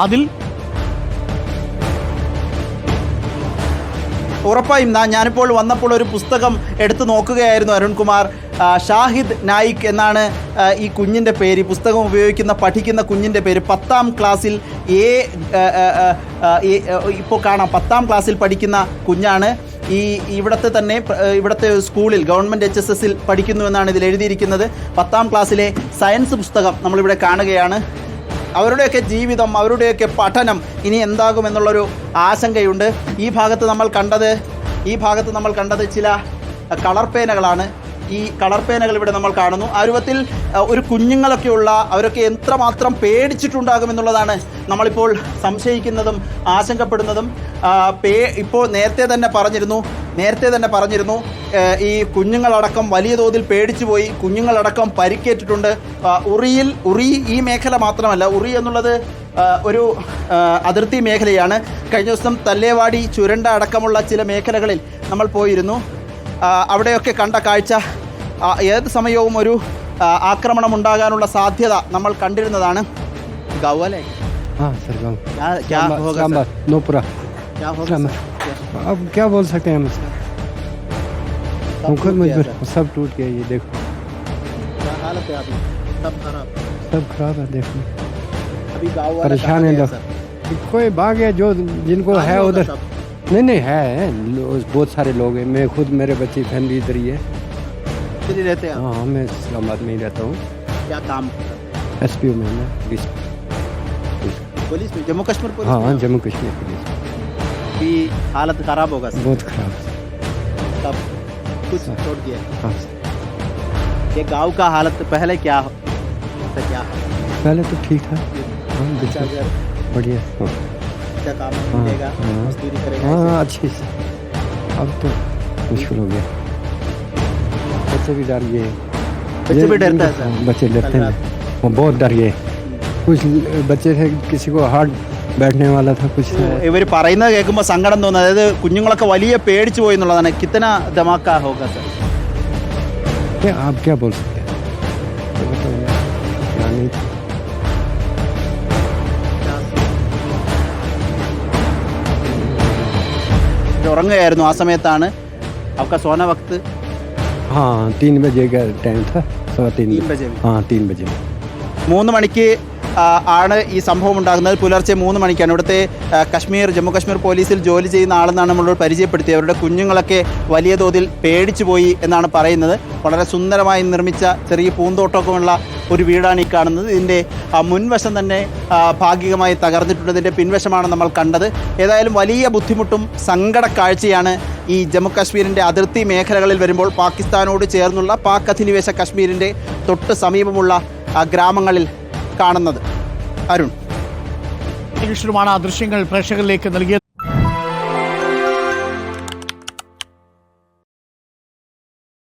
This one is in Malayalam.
അതിൽ ഉറപ്പായും ഞാനിപ്പോൾ വന്നപ്പോൾ ഒരു പുസ്തകം എടുത്തു നോക്കുകയായിരുന്നു അരുൺകുമാർ. ഷാഹിദ് നായിക് എന്നാണ് ഈ കുഞ്ഞിന്റെ പേര്. പുസ്തകം ഉപയോഗിക്കുന്ന പഠിക്കുന്ന കുഞ്ഞിന്റെ പേര്. പത്താം ക്ലാസ്സിൽ എ ഇപ്പോൾ കാണാം. പത്താം ക്ലാസ്സിൽ പഠിക്കുന്ന കുഞ്ഞാണ്. ഈ ഇവിടുത്തെ തന്നെ ഇവിടുത്തെ സ്കൂളിൽ ഗവൺമെന്റ് എച്ച് എസ് എസിൽ പഠിക്കുന്നു എന്നാണ് ഇതിൽ എഴുതിയിരിക്കുന്നത്. പത്താം ക്ലാസ്സിലെ സയൻസ് പുസ്തകം നമ്മളിവിടെ കാണുകയാണ്. അവരുടെയൊക്കെ ജീവിതം അവരുടെയൊക്കെ പഠനം ഇനി എന്താകുമെന്നുള്ളൊരു ആശങ്കയുണ്ട്. ഈ ഭാഗത്ത് നമ്മൾ കണ്ടത് ഈ ഭാഗത്ത് നമ്മൾ കണ്ടത് ചില കളർ പേനകളാണ്. ഈ കളർ പേനകൾ ഇവിടെ നമ്മൾ കാണുന്നു. ആ രൂപത്തിൽ ഒരു കുഞ്ഞുങ്ങളൊക്കെയുള്ള അവരൊക്കെ എത്രമാത്രം പേടിച്ചിട്ടുണ്ടാകുമെന്നുള്ളതാണ് നമ്മളിപ്പോൾ സംശയിക്കുന്നതും ആശങ്കപ്പെടുന്നതും. പേ ഇപ്പോൾ നേരത്തെ തന്നെ പറഞ്ഞിരുന്നു നേരത്തെ തന്നെ പറഞ്ഞിരുന്നു ഏഹ്, ഈ കുഞ്ഞുങ്ങളടക്കം വലിയ തോതിൽ പേടിച്ചു പോയി കുഞ്ഞുങ്ങളടക്കം പരിക്കേറ്റിട്ടുണ്ട് ആ, ഉറിയിൽ ഉറി ഈ മേഖല മാത്രമല്ല ഉറി എന്നുള്ളത് ആ, ഒരു ആ, അതിർത്തി മേഖലയാണ് കഴിഞ്ഞ ദിവസം തല്ലേവാടി ചുരണ്ട അടക്കമുള്ള ചില മേഖലകളിൽ നമ്മൾ പോയിരുന്നു ആ, അവിടെയൊക്കെ കണ്ട കാഴ്ച ആ, ഏത് സമയവും ഒരു ആ, ആക്രമണം ഉണ്ടാകാനുള്ള സാധ്യത നമ്മൾ കണ്ടിരുന്നതാണ് ഗവലെ हाँ सर गाँव क्या होगा इस्लामाबाद नोपुरा क्या होगा इस्लामाबाद अब क्या बोल सकते हैं हम हम खुद मजबूर सब टूट गया ये देखो। क्या हालत है अभी? सब खराब। सब खराब है देखो। अभी गाँव वाला परेशान है लोग। कोई भाग गया जो जिनको है उधर। नहीं नहीं है बहुत सारे लोग हैं। मैं खुद मेरे बच्चे फैमिली इधर ही है। इधर ही रहते हैं हाँ मैं इस्लामाबाद में ही रहता हूँ। क्या काम? एस पी में मैं पुलिस। पुलिस में? जम्मू कश्मीर पुलिस हाँ में हाँ? हो? जम्मू कश्मीर पुलिस अभी हालत खराब होगा सर। बहुत खराब। है। सब कुछ। छोड़ दिया। हाँ। ये गाँव का हालत पहले क्या हो सर, क्या है? पहले तो ठीक था। हाँ अच्छा घर बढ़िया। हाँ। अच्छा काम हाँ, मिलेगा? हाँ। मजदूरी करेगा हाँ अच्छी। अब तो मुश्किल हो गया। बच्चे भी डर गए। बच्चे भी डरता है हाँ, सर। बच्चे डरते हैं। वो बहुत डर गए। कुछ बच्चे थे किसी को हार्ट बैठने वाला था कुछ ഇവർ പറയുന്നത് കേൾക്കുമ്പോൾ സങ്കടം തോന്നുന്നു അതായത് കുഞ്ഞുങ്ങളൊക്കെ വലിയ പേടിച്ചു പോയി എന്നുള്ളതാണ് കിത്തന ധമാക്ക ഹോഗ സർ क्या आप क्या बोल सकते हैं तो बताओ यार, क्या नहीं था। ഇത് ഉറങ്ങുകയായിരുന്നു ആ സമയത്താണ് അവക്ക സോന വക്ത് हाँ तीन बजे का टाइम था सवा तीन तीन बजे में? हाँ तीन बजे में മൂന്ന് മണിക്ക് ആ, ആണ് ഈ സംഭവം ഉണ്ടാകുന്നത്. പുലർച്ചെ മൂന്ന് മണിക്കാണ്. ഇവിടുത്തെ കശ്മീർ ജമ്മു കശ്മീർ പോലീസിൽ ജോലി ചെയ്യുന്ന ആളെന്നാണ് നമ്മളോട് പരിചയപ്പെടുത്തിയത്. അവരുടെ കുഞ്ഞുങ്ങളൊക്കെ വലിയ തോതിൽ പേടിച്ചു പോയി എന്നാണ് പറയുന്നത്. വളരെ സുന്ദരമായി നിർമ്മിച്ച ചെറിയ പൂന്തോട്ടമൊക്കെയുള്ള ഒരു വീടാണ് ഈ കാണുന്നത്. ഇതിന്റെ മുൻവശം തന്നെ ഭാഗികമായി തകർന്നിട്ടുണ്ട്. ഇതിന്റെ പിൻവശമാണ് നമ്മൾ കണ്ടത്. ഏതായാലും വലിയ ബുദ്ധിമുട്ടും സങ്കട കാഴ്ചയാണ് ഈ ജമ്മു കാശ്മീരിന്റെ അതിർത്തി മേഖലകളിൽ വരുമ്പോൾ പാകിസ്ഥാനോട് ചേർന്നുള്ള പാക് അധിനിവേശ കശ്മീരിന്റെ തൊട്ട് സമീപമുള്ള ഗ്രാമങ്ങളിൽ കാണുന്നത്. അരുൺ. ാണ് ആ ദൃശ്യങ്ങൾ പ്രേക്ഷകരിലേക്ക് നൽകിയത്.